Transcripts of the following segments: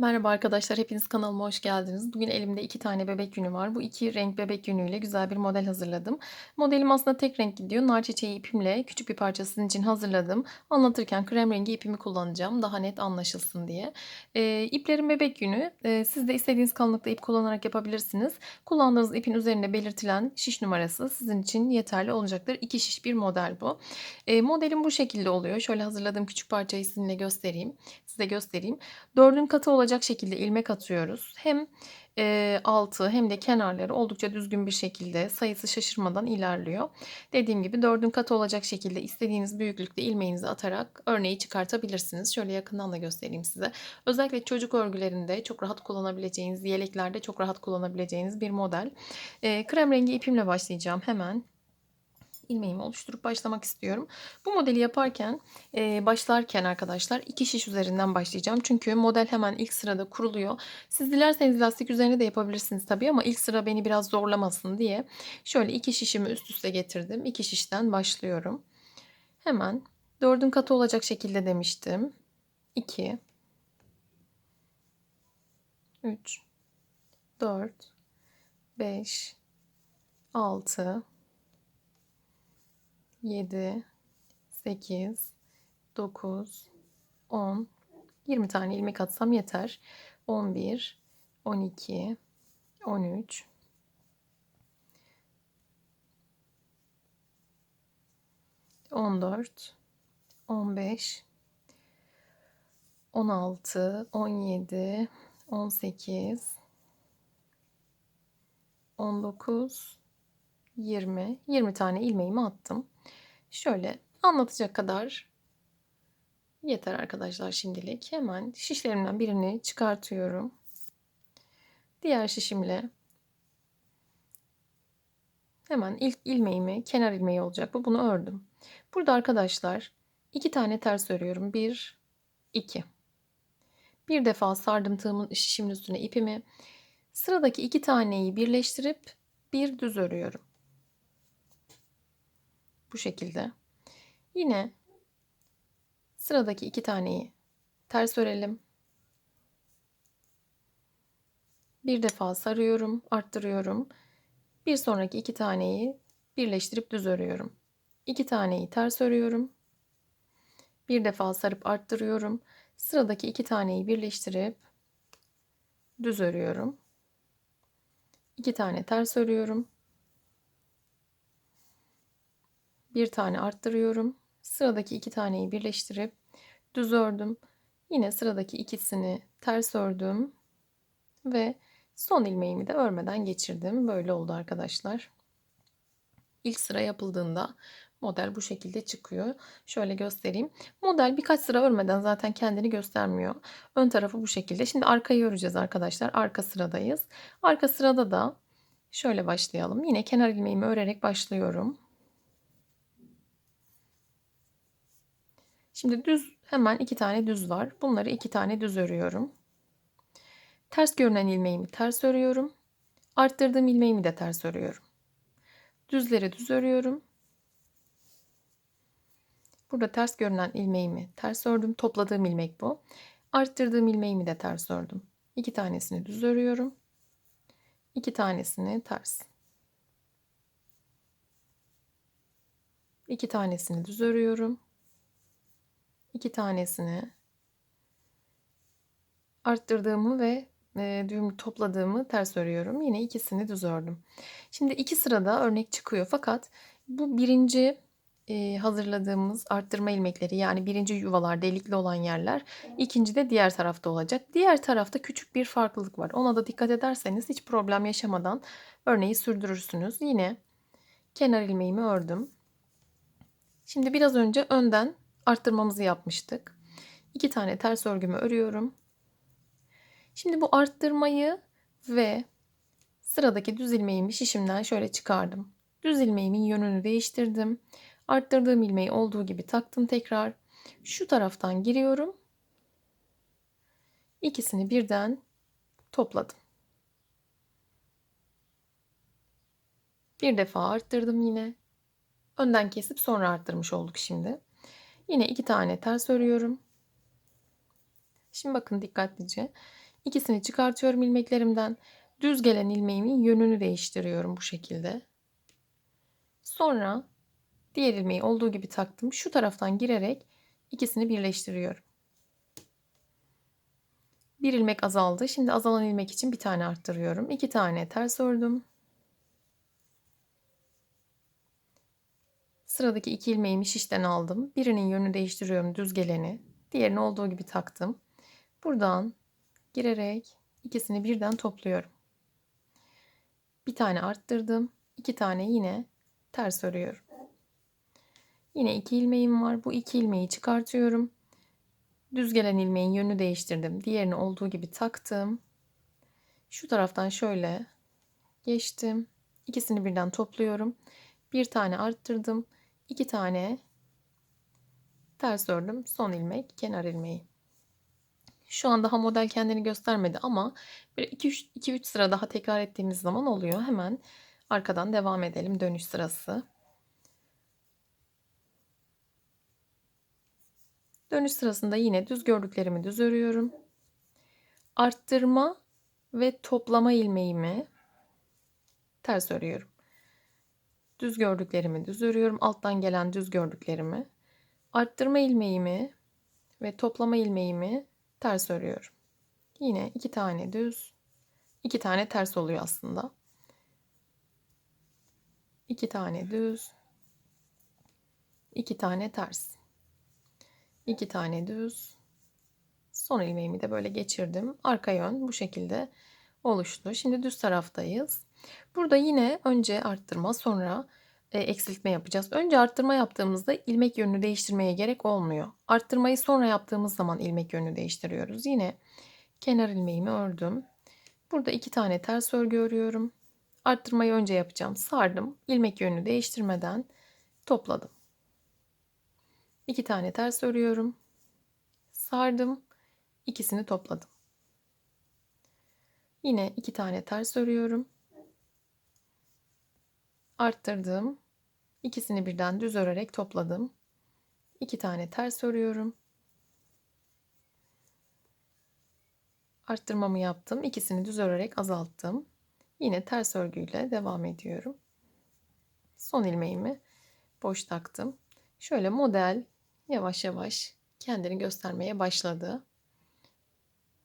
Merhaba arkadaşlar, hepiniz kanalıma hoş geldiniz. Bugün elimde iki tane bebek yünü var. Bu iki renk bebek yünüyle güzel bir model hazırladım. Modelim aslında tek renk gidiyor. Nar çiçeği ipimle küçük bir parça sizin için hazırladım. Anlatırken krem rengi ipimi kullanacağım. Daha net anlaşılsın diye. E, iplerin bebek yünü. E, siz de istediğiniz kalınlıkta ip kullanarak yapabilirsiniz. Kullandığınız ipin üzerinde belirtilen şiş numarası sizin için yeterli olacaktır. İki şiş bir model bu. E, modelim bu şekilde oluyor. Şöyle hazırladığım küçük parçayı sizinle göstereyim. Size göstereyim. Dördün katı olacak şekilde ilmek atıyoruz. Hem e, altı hem de kenarları oldukça düzgün bir şekilde sayısı şaşırmadan ilerliyor. Dediğim gibi dördün katı olacak şekilde istediğiniz büyüklükte ilmeğinizi atarak örneği çıkartabilirsiniz. Şöyle yakından da göstereyim size. Özellikle çocuk örgülerinde çok rahat kullanabileceğiniz, yeleklerde çok rahat kullanabileceğiniz bir model. E, krem rengi ipimle başlayacağım hemen ilmeğimi oluşturup başlamak istiyorum. Bu modeli yaparken e, başlarken arkadaşlar iki şiş üzerinden başlayacağım. Çünkü model hemen ilk sırada kuruluyor. Siz dilerseniz lastik üzerine de yapabilirsiniz tabii ama ilk sıra beni biraz zorlamasın diye şöyle iki şişimi üst üste getirdim. İki şişten başlıyorum. Hemen dördün katı olacak şekilde demiştim. 2 3 4 5 6 7, 8, 9, 10, 20 tane ilmek atsam yeter. 11, 12, 13, 14, 15, 16, 17, 18, 19, 20, 20 tane ilmeğimi attım. Şöyle anlatacak kadar yeter arkadaşlar şimdilik. Hemen şişlerimden birini çıkartıyorum. Diğer şişimle hemen ilk ilmeğimi kenar ilmeği olacak bu. Bunu ördüm. Burada arkadaşlar iki tane ters örüyorum. Bir, iki. Bir defa sardım tığımın şişimin üstüne ipimi. Sıradaki iki taneyi birleştirip bir düz örüyorum. Bu şekilde. Yine sıradaki iki taneyi ters örelim. Bir defa sarıyorum, arttırıyorum. Bir sonraki iki taneyi birleştirip düz örüyorum. İki taneyi ters örüyorum. Bir defa sarıp arttırıyorum. Sıradaki iki taneyi birleştirip düz örüyorum. İki tane ters örüyorum. Bir tane arttırıyorum. Sıradaki iki taneyi birleştirip düz ördüm. Yine sıradaki ikisini ters ördüm ve son ilmeğimi de örmeden geçirdim. Böyle oldu arkadaşlar. İlk sıra yapıldığında model bu şekilde çıkıyor. Şöyle göstereyim. Model birkaç sıra örmeden zaten kendini göstermiyor. Ön tarafı bu şekilde. Şimdi arkayı öreceğiz arkadaşlar. Arka sıradayız. Arka sırada da şöyle başlayalım. Yine kenar ilmeğimi örerek başlıyorum. Şimdi düz hemen iki tane düz var. Bunları iki tane düz örüyorum. Ters görünen ilmeğimi ters örüyorum. Arttırdığım ilmeğimi de ters örüyorum. Düzleri düz örüyorum. Burada ters görünen ilmeğimi ters ördüm. Topladığım ilmek bu. Arttırdığım ilmeğimi de ters ördüm. İki tanesini düz örüyorum. İki tanesini ters. İki tanesini düz örüyorum iki tanesini arttırdığımı ve e, düğümü topladığımı ters örüyorum. Yine ikisini düz ördüm. Şimdi iki sırada örnek çıkıyor fakat bu birinci e, hazırladığımız arttırma ilmekleri yani birinci yuvalar delikli olan yerler ikinci de diğer tarafta olacak. Diğer tarafta küçük bir farklılık var. Ona da dikkat ederseniz hiç problem yaşamadan örneği sürdürürsünüz. Yine kenar ilmeğimi ördüm. Şimdi biraz önce önden arttırmamızı yapmıştık. İki tane ters örgümü örüyorum. Şimdi bu arttırmayı ve sıradaki düz ilmeğimi şişimden şöyle çıkardım. Düz ilmeğimin yönünü değiştirdim. Arttırdığım ilmeği olduğu gibi taktım tekrar. Şu taraftan giriyorum. İkisini birden topladım. Bir defa arttırdım yine. Önden kesip sonra arttırmış olduk şimdi. Yine iki tane ters örüyorum. Şimdi bakın dikkatlice. İkisini çıkartıyorum ilmeklerimden. Düz gelen ilmeğimin yönünü değiştiriyorum bu şekilde. Sonra diğer ilmeği olduğu gibi taktım. Şu taraftan girerek ikisini birleştiriyorum. Bir ilmek azaldı. Şimdi azalan ilmek için bir tane arttırıyorum. İki tane ters ördüm. Sıradaki iki ilmeğimi şişten aldım. Birinin yönünü değiştiriyorum düz. Diğerini olduğu gibi taktım. Buradan girerek ikisini birden topluyorum. Bir tane arttırdım. iki tane yine ters örüyorum. Yine iki ilmeğim var. Bu iki ilmeği çıkartıyorum. Düz ilmeğin yönünü değiştirdim. Diğerini olduğu gibi taktım. Şu taraftan şöyle geçtim. İkisini birden topluyorum. Bir tane arttırdım. İki tane ters ördüm. Son ilmek kenar ilmeği. Şu an daha model kendini göstermedi ama 2-3 sıra daha tekrar ettiğimiz zaman oluyor. Hemen arkadan devam edelim dönüş sırası. Dönüş sırasında yine düz gördüklerimi düz örüyorum. Arttırma ve toplama ilmeğimi ters örüyorum. Düz gördüklerimi düz örüyorum. Alttan gelen düz gördüklerimi. Arttırma ilmeğimi ve toplama ilmeğimi ters örüyorum. Yine iki tane düz, iki tane ters oluyor aslında. İki tane düz, iki tane ters. 2 tane düz. Son ilmeğimi de böyle geçirdim. Arka yön bu şekilde oluştu. Şimdi düz taraftayız. Burada yine önce arttırma sonra e, eksiltme yapacağız. Önce arttırma yaptığımızda ilmek yönünü değiştirmeye gerek olmuyor. Arttırmayı sonra yaptığımız zaman ilmek yönünü değiştiriyoruz. Yine kenar ilmeğimi ördüm. Burada iki tane ters örgü örüyorum. Arttırmayı önce yapacağım. Sardım. ilmek yönünü değiştirmeden topladım. 2 tane ters örüyorum. Sardım. ikisini topladım. Yine iki tane ters örüyorum. Arttırdım. ikisini birden düz örerek topladım. 2 tane ters örüyorum. Arttırmamı yaptım. ikisini düz örerek azalttım. Yine ters örgüyle devam ediyorum. Son ilmeğimi boş taktım. Şöyle model yavaş yavaş kendini göstermeye başladı.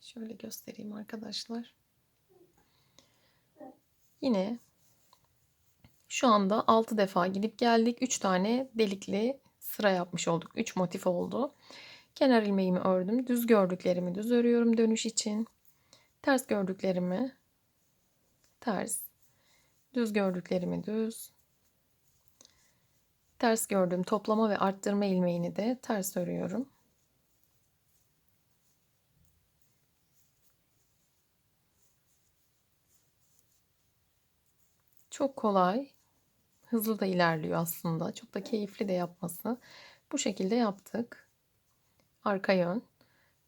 Şöyle göstereyim arkadaşlar. Yine şu anda 6 defa gidip geldik. 3 tane delikli sıra yapmış olduk. 3 motif oldu. Kenar ilmeğimi ördüm. Düz gördüklerimi düz örüyorum dönüş için. Ters gördüklerimi ters. Düz gördüklerimi düz. Ters gördüğüm toplama ve arttırma ilmeğini de ters örüyorum. Çok kolay, hızlı da ilerliyor aslında. Çok da keyifli de yapması. Bu şekilde yaptık. Arka yön.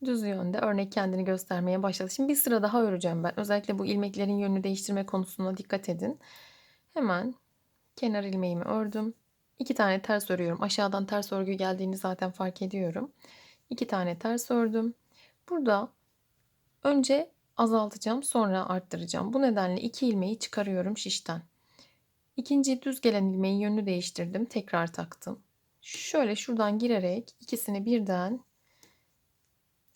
Düz yönde örnek kendini göstermeye başladı. Şimdi bir sıra daha öreceğim ben. Özellikle bu ilmeklerin yönünü değiştirme konusuna dikkat edin. Hemen kenar ilmeğimi ördüm. 2 tane ters örüyorum. Aşağıdan ters örgü geldiğini zaten fark ediyorum. 2 tane ters ördüm. Burada önce azaltacağım sonra arttıracağım. Bu nedenle 2 ilmeği çıkarıyorum şişten. İkinci düz gelen ilmeğin yönünü değiştirdim. Tekrar taktım. Şöyle şuradan girerek ikisini birden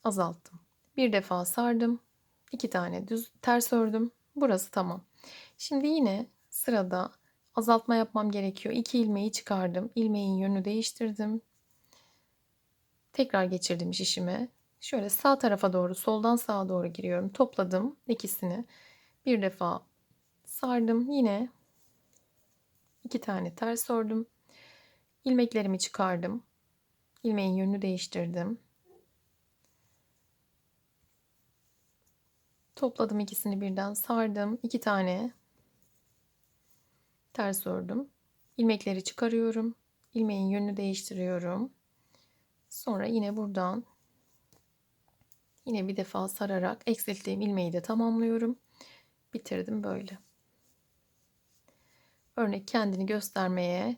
azalttım. Bir defa sardım. 2 tane düz ters ördüm. Burası tamam. Şimdi yine sırada azaltma yapmam gerekiyor. İki ilmeği çıkardım. İlmeğin yönünü değiştirdim. Tekrar geçirdim şişime. Şöyle sağ tarafa doğru, soldan sağa doğru giriyorum. Topladım ikisini. Bir defa sardım. Yine iki tane ters ördüm. İlmeklerimi çıkardım. İlmeğin yönünü değiştirdim. Topladım ikisini birden sardım. İki tane ters ördüm. İlmekleri çıkarıyorum. İlmeğin yönünü değiştiriyorum. Sonra yine buradan yine bir defa sararak eksilttiğim ilmeği de tamamlıyorum. Bitirdim böyle. Örnek kendini göstermeye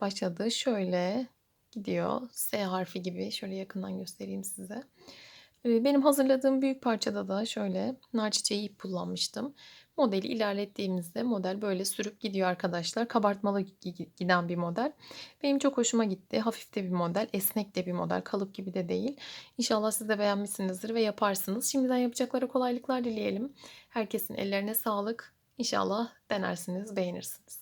başladı. Şöyle gidiyor. S harfi gibi. Şöyle yakından göstereyim size. Eee, benim hazırladığım büyük parçada da şöyle nar çiçeği ip kullanmıştım. Modeli ilerlettiğimizde model böyle sürüp gidiyor arkadaşlar. Kabartmalı gi gi giden bir model. Benim çok hoşuma gitti. Hafif de bir model, esnek de bir model, kalıp gibi de değil. İnşallah siz de beğenmişsinizdir ve yaparsınız. Şimdiden yapacaklara kolaylıklar dileyelim. Herkesin ellerine sağlık. İnşallah denersiniz, beğenirsiniz.